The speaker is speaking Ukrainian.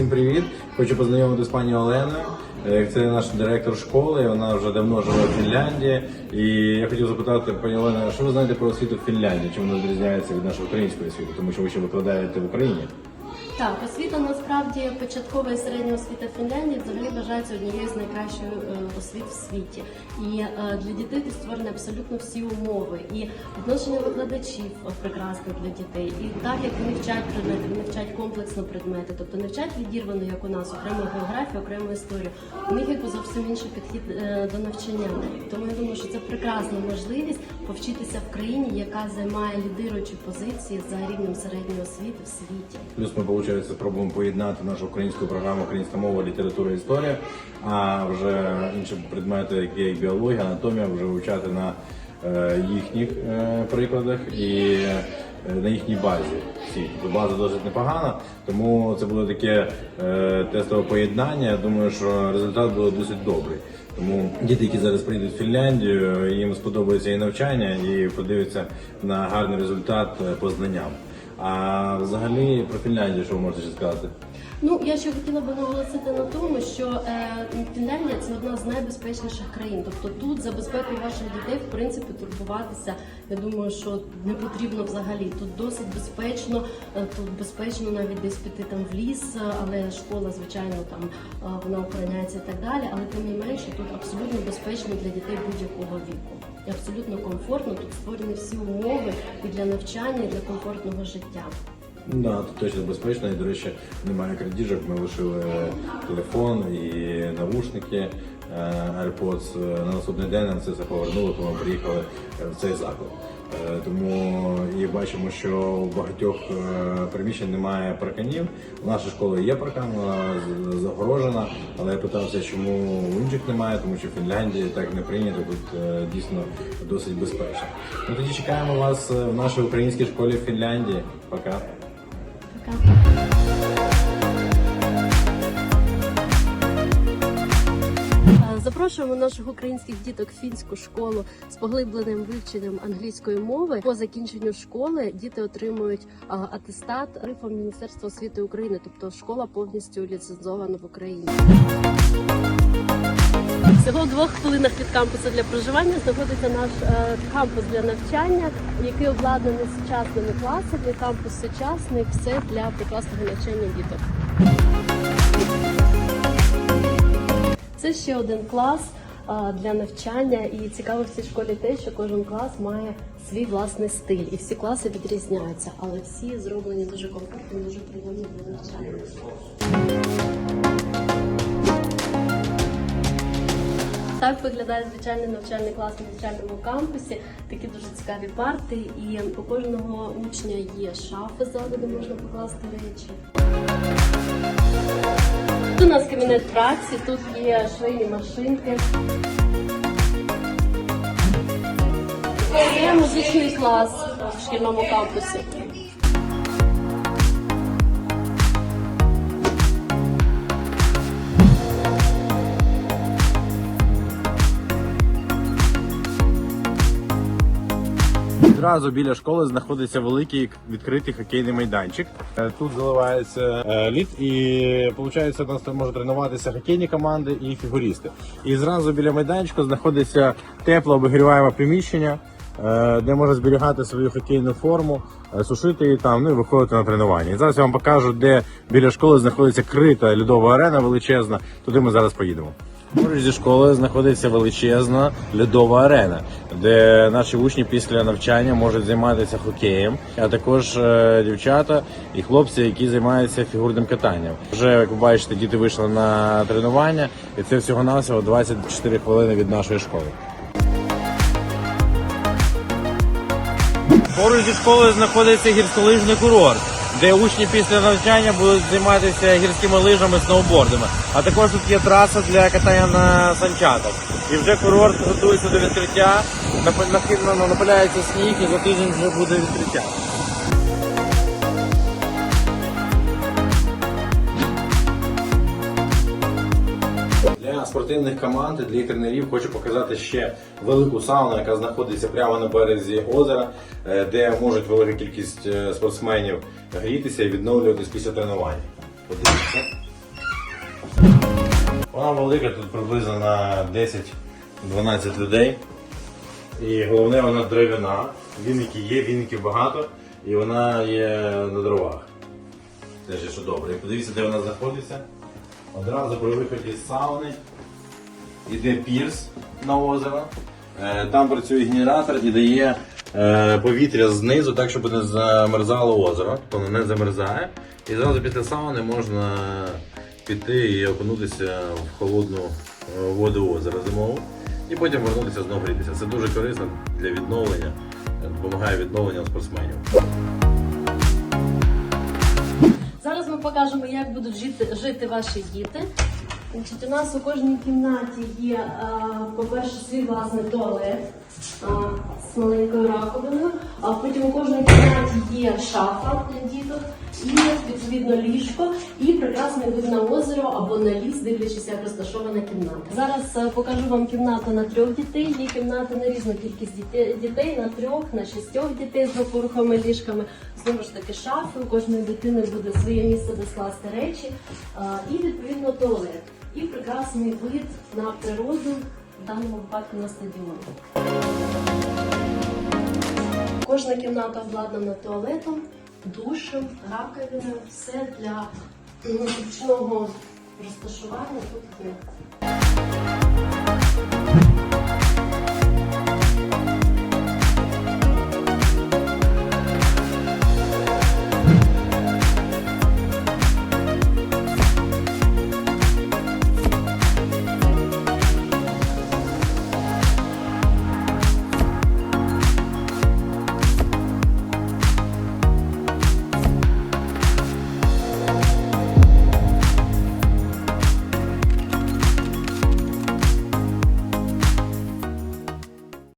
всім привіт. Хочу познайомити з пані Оленою. Е, Це наш директор школи. Вона вже давно живе в Фінляндії. І я хотів запитати пані Олена, що ви знаєте про освіту в Фінляндії? Чим вона відрізняється від нашої української освіти? Тому що ви ще викладаєте в Україні. Так, освіта насправді початкова і середня освіта Фінляндії взагалі вважається однією з найкращих е, освіт в світі. І е, для дітей тут створені абсолютно всі умови. І відношення викладачів е, прекрасне для дітей. І так як вони вчать предмети, вони вчать комплексно предмети, тобто не вчать відірвано, як у нас, окрему географію, окрему історію. У них якби зовсім інший підхід до навчання. Тому я думаю, що це прекрасна можливість повчитися в країні, яка займає лідируючі позиції за рівнем середньої освіти в світі. Плюс ми, виходить, спробуємо поєднати нашу українську програму Українська мова, література, історія, а вже інші предмети, які як біологія, анатомія, вже вивчати на е, їхніх е, прикладах і е, на їхній базі. Тобто база досить непогана, тому це буде таке тестове поєднання. Я думаю, що результат буде досить добрий. Тому діти, які зараз прийдуть в Фінляндію, їм сподобається і навчання, і подивляться на гарний результат по знанням. А взагалі про Фінляндію, що ви можете ще сказати? Ну я ще хотіла би наголосити на тому, що е, Фінляндія це одна з найбезпечніших країн. Тобто тут за безпеку ваших дітей в принципі турбуватися. Я думаю, що не потрібно взагалі. Тут досить безпечно, е, тут безпечно навіть десь піти там в ліс, е, але школа, звичайно, там е, вона охороняється і так далі. Але тим не менше тут абсолютно безпечно для дітей будь-якого віку. Абсолютно комфортно. Тут створені всі умови і для навчання, і для комфортного життя. Да, тут точно безпечно. І, до речі, немає крадіжок. Ми лишили телефон і навушники е, AirPods. Е, На наступний день нам це все повернули, коли ми приїхали е, в цей заклад. Тому і бачимо, що у багатьох приміщень немає парканів. У нашій школі є паркан, вона загорожена, але я питався, чому у інших немає, тому що в Фінляндії так не прийнято, тут дійсно досить безпечно. Ну тоді чекаємо вас в нашій українській школі в Фінляндії. Пока. Пока. Е, Запрошуємо наших українських діток в фінську школу з поглибленим вивченням англійської мови. По закінченню школи діти отримують атестат рифом Міністерства освіти України, тобто школа повністю ліцензована в Україні. Всього в двох хвилинах від кампусу для проживання знаходиться наш е, кампус для навчання, який обладнаний сучасними класами. Кампус сучасний, все для прекрасного навчання діток. Це ще один клас для навчання, і цікаво в цій школі те, що кожен клас має свій власний стиль, і всі класи відрізняються, але всі зроблені дуже комфортно, дуже приємно для навчання. Так виглядає звичайний навчальний клас на навчальному кампусі. Такі дуже цікаві парти, і у кожного учня є шафи ззаду, де можна покласти речі. У нас кабінет праці, тут є швейні машинки. Є музичний клас в шкільному кампусі. Відразу біля школи знаходиться великий відкритий хокейний майданчик. Е, Тут заливається е, лід, і виходить, у нас там можуть тренуватися хокейні команди і фігуристи. І зразу біля майданчика знаходиться тепло обігріваємо приміщення, де можна зберігати свою хокейну форму, е, сушити її там, ну і виходити на тренування. І зараз я вам покажу, де біля школи знаходиться крита льодова арена величезна. Туди ми зараз поїдемо. Поруч зі школою знаходиться величезна льодова арена, де наші учні після навчання можуть займатися хокеєм, а також е, дівчата і хлопці, які займаються фігурним катанням. Вже як ви бачите, діти вийшли на тренування, і це всього навсього 24 хвилини від нашої школи. Поруч зі школою знаходиться гірськолижний курорт, де учні після навчання будуть займатися гірськими лижами, сноубордами. А також тут є траса для катання на санчатах. І вже курорт готується до відкриття. напаляється напиляється сніг, і за тиждень вже буде відкриття. Спортивних команд для тренерів хочу показати ще велику сауну, яка знаходиться прямо на березі озера, е, де можуть велика кількість е, спортсменів грітися і відновлюватись після тренування. Подивіться. Вона велика, тут приблизно на 10-12 людей. І головне, вона дерев'яна. Вінники є, вінників багато, і вона є на дровах. Теж що добре. І подивіться, де вона знаходиться. Одразу при виході з сауни йде пірс на озеро. Е, Там працює генератор і дає е, повітря знизу, так, щоб не замерзало озеро. Воно не замерзає. І зразу після сауни можна піти і окунутися в холодну е, воду озера зимову. І потім вернутися знову грітися. Це дуже корисно для відновлення, допомагає відновленням спортсменів. Зараз ми покажемо, як будуть жити, жити ваші діти. Значить, у нас у кожній кімнаті є, по-перше, свій власний туалет з маленькою раковиною, а потім у кожній кімнаті є шафа для діток, і відповідно ліжко, і прекрасний вид на озеро або на ліс, дивлячись, як розташована кімната. Зараз е, покажу вам кімнату на трьох дітей. Є кімната на різну кількість дітей, на трьох, на шістьох дітей з двопоруховими ліжками. Знову ж таки, шафи. У кожної дитини буде своє місце, де речі, і відповідно туалет. І прекрасний вид на природу, в даному випадку на стадіон. Кожна кімната обладнана туалетом, душем, раковиною, все для зручного розташування тут є.